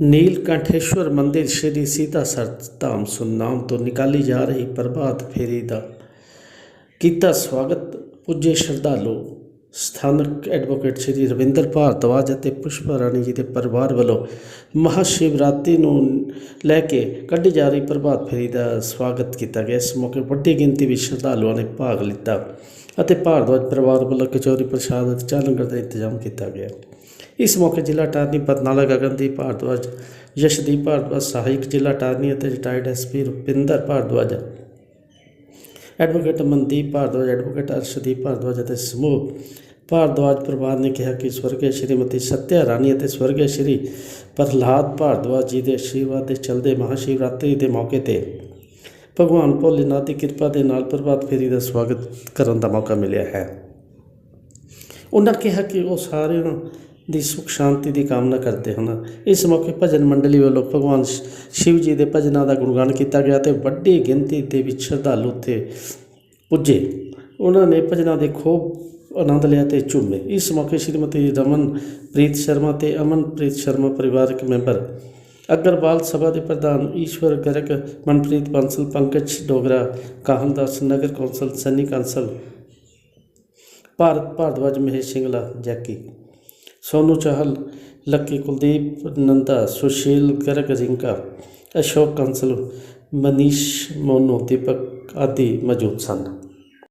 ਨੀਲਕੰਠੇਸ਼ਵਰ ਮੰਦਿਰ ਸ਼੍ਰੀ ਸੀਤਾਸਰ ਧਾਮ ਸੁਨਾਮ ਤੋਂ ਨਿਕਾਲੀ ਜਾ ਰਹੀ ਪ੍ਰਭਾਤ ਫੇਰੀ ਦਾ ਕੀਤਾ ਸਵਾਗਤ ਪੁੱਜੇ ਸ਼ਰਧਾਲੂ। ਸਥਾਨਕ ਐਡਵੋਕੇਟ ਸ਼੍ਰੀ ਰਵਿੰਦਰ ਭਾਰਤਵਾਜ ਅਤੇ ਪੁਸ਼ਪਾ ਰਾਣੀ ਜੀ ਦੇ ਪਰਿਵਾਰ ਵੱਲੋਂ ਮਹਾਸ਼ਿਵਰਾਤਰੀ ਨੂੰ ਲੈ ਕੇ ਕੱਢੀ ਜਾ ਰਹੀ ਪ੍ਰਭਾਤ ਫੇਰੀ ਦਾ ਸਵਾਗਤ ਕੀਤਾ ਗਿਆ। ਇਸ ਮੌਕੇ ਵੱਡੀ ਗਿਣਤੀ ਵਿੱਚ ਸ਼ਰਧਾਲੂਆਂ ਨੇ ਭਾਗ ਲਿੱਤਾ ਅਤੇ ਭਾਰਤਵਾਜ ਪਰਿਵਾਰ ਵੱਲੋਂ ਕਚੌਰੀ ਪ੍ਰਸ਼ਾਦ ਅਤੇ ਚਾਹ ਲੰਗਰ ਦਾ ਇੰਤਜ਼ਾਮ ਕੀਤਾ ਗਿਆ। ਇਸ ਮੌਕੇ ਜ਼ਿਲ੍ਹਾ ਅਟਾਰਨੀ ਬਰਨਾਲਾ ਗਗਨਦੀਪ ਭਾਰਦਵਾਜ, ਯਸ਼ਦੀਪ ਭਾਰਦਵਾਜ ਸਹਾਇਕ ਜ਼ਿਲ੍ਹਾ ਅਟਾਰਨੀ ਅਤੇ retired SP Rupinder Bhardwaj. Advocate Mandeep Bhardwaj advocate Arshdeep Bhardwaj ਅਤੇ ਸਮੂਹ ਭਾਰਦਵਾਜ ਪਰਿਵਾਰ ਨੇ ਕਿਹਾ ਕਿ ਸਵਰਗੀ ਸ਼੍ਰੀਮਤੀ ਸਤਿਆ ਰਾਣੀ ਅਤੇ ਸਵਰਗੀ ਸ਼੍ਰੀ ਪ੍ਰਹਲਾਦ ਭਾਰਦਵਾਜ ਜੀ ਦੇ ਆਸ਼ੀਰਵਾਦ ਦੇ ਚਲਦੇ ਮਹਾਸ਼ਿਵਰਾਤਰੀ ਦੇ ਮੌਕੇ ਤੇ ਭਗਵਾਨ ਭੋਲੇਨਾਥ ਦੀ ਕਿਰਪਾ ਦੇ ਨਾਲ ਪ੍ਰਭਾਤ ਫੇਰੀ ਦਾ ਸਵਾਗਤ ਕਰਨ ਦਾ ਮੌਕਾ ਮਿਲਿਆ ਹੈ। ਉਹਨਾਂ ਕਿਹਾ ਕਿ ਉਹ ਸਾਰਿਆਂ ਦੀ ਸੁਖ ਸ਼ਾਂਤੀ ਦੀ ਕਾਮਨਾ ਕਰਦੇ ਹਨ ਇਸ ਮੌਕੇ ਭਜਨ ਮੰਡਲੀ ਵੱਲੋਂ ਭਗਵਾਨ ਸ਼- ਸ਼ਿਵ ਜੀ ਦੇ ਭਜਨਾਂ ਦਾ ਗੁਣਗਾਨ ਕੀਤਾ ਗਿਆ ਤੇ ਵੱਡੀ ਗਿਣਤੀ ਦੇ ਵਿੱਚ ਸ਼ਰਧਾਲੂ ਉੱਥੇ ਪੁੱਜੇ। ਉਹਨਾਂ ਨੇ ਭਜਨਾਂ ਦੇ ਖੂਬ ਆਨੰਦ ਲਿਆ ਤੇ ਝੂਮੇ। ਇਸ ਮੌਕੇ ਸ਼੍ਰੀਮਤੀ ਰਮਨਪ੍ਰੀਤ ਸ਼ਰਮਾ ਤੇ ਅਮਨਪ੍ਰੀਤ ਸ਼ਰਮਾ ਪਰਿਵਾਰਕ ਮੈਂਬਰ ਅਗਰਵਾਲ ਸਭਾ ਦੇ ਪ੍ਰਧਾਨ ਈਸ਼ਵਰ ਗਰਗ, ਮਨਪ੍ਰੀਤ ਬੰਸਲ, ਪੰਕਜ ਡੋਗਰਾ, ਕਾਹਨਦਾਸ ਨਗਰ ਕੌਂਸਲ, ਸੈਨੀ ਕੌਂਸਲ, ਭਾਰਤ ਭਾਰਦਵਾਜ ਮਹੇਸ਼ ਸਿੰਗਲਾ, ਜੈਕੀ ਸੋਨੂ ਚਾਹਲ, ਲੱਕੀ ਕੁਲਦੀਪ, ਨੰਦਾ, ਸੁਸ਼ੀਲ ਗਰਗ ਰਿੰਕਾ ਅਸ਼ੋਕ ਕੰਸਲ, ਮਨੀਸ਼ ਮੋਨੂ, ਦੀਪਕ ਆਦਿ ਮੌਜੂਦ ਸਨ।